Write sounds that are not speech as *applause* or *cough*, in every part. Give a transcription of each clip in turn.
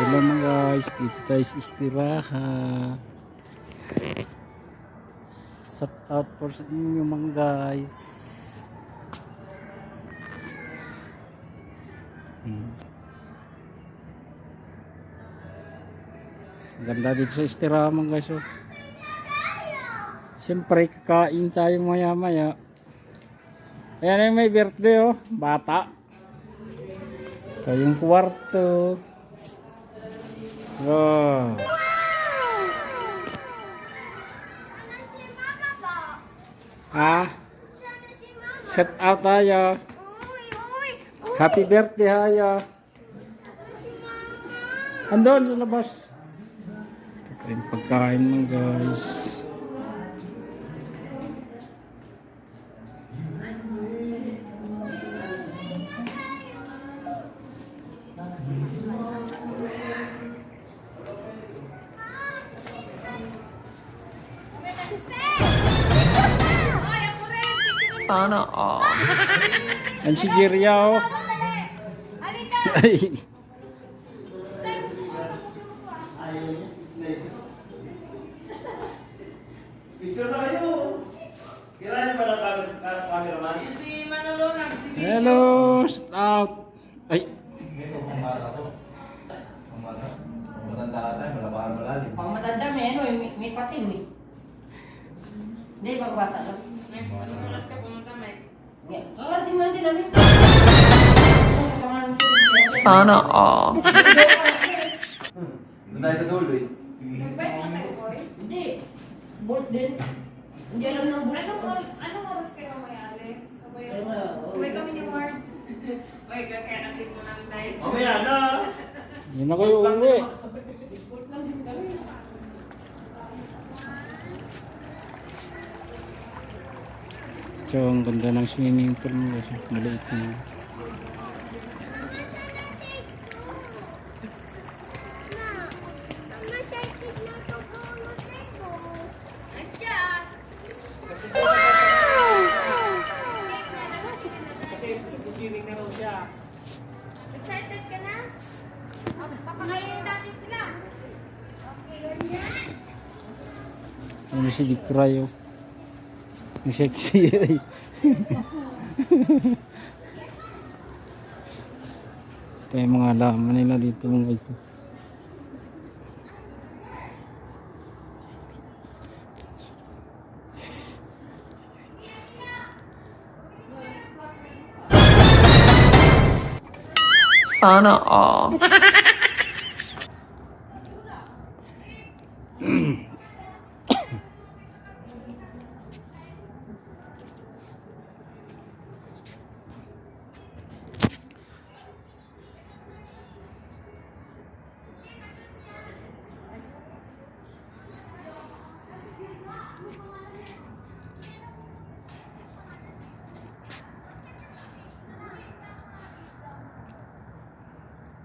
Hello mga guys, dito tayo sa istiraha. Shout out for sa inyo mga guys. Hmm. Ganda dito sa istiraha mga guys. Oh. Siyempre kakain tayo maya maya. Ayan yung may birthday oh, bata. Ito yung kwarto. Wow. Ah, shout out tayo. Happy birthday tayo. Andun sa labas. Ito yung pagkain mga guys. Sana all. Ang si Jiria oh. Ay. Picture na kayo. Kira niyo ba ng cameraman? Si Manolo Hello, shout out. Ay, Ito, pambata to. Pambata. Matanda ka tayo, malabahan malalim. Pang matanda may ano, may, may pating eh. Hindi, pagbata lang. Sana all. Doon tayo sa dulo eh. Hindi. Bolt din. Hindi alam ng bolt. Anong, anong oras kayo may alis? Sabay, sabay kami ni Wards. Uy, kaya natin mo ng diet. Mamaya na. yun na kayo uwi. Bolt lang din kami. So, ang ganda ng swimming pool kasi maliit na. yun. Excited ka na? Oh, papakainin natin sila. Okay, yan. Ano si Dikray. Ang sexy. Ito yung mga laman nila dito mga guys. Sana all. *laughs*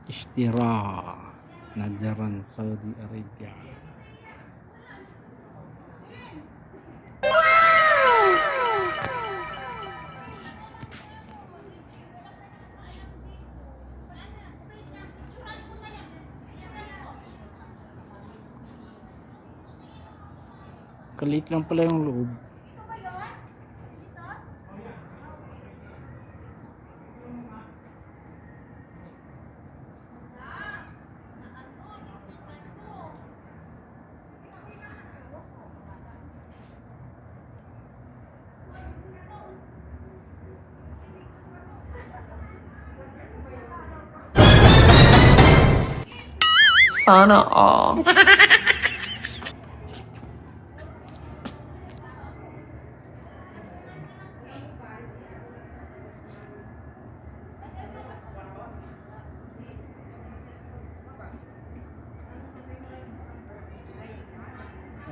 Ishtira. Najaran Saudi Arabia. Kalit lang pala yung loob. Sana *laughs* all.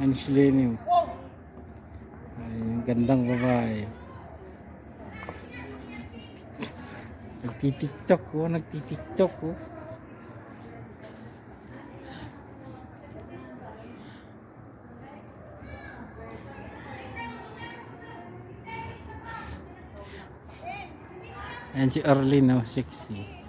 Ang Shleni. Ay, yung gandang babae. Nagtitiktok ko, nagtitiktok ko. Ayan si Arlene, oh, sexy.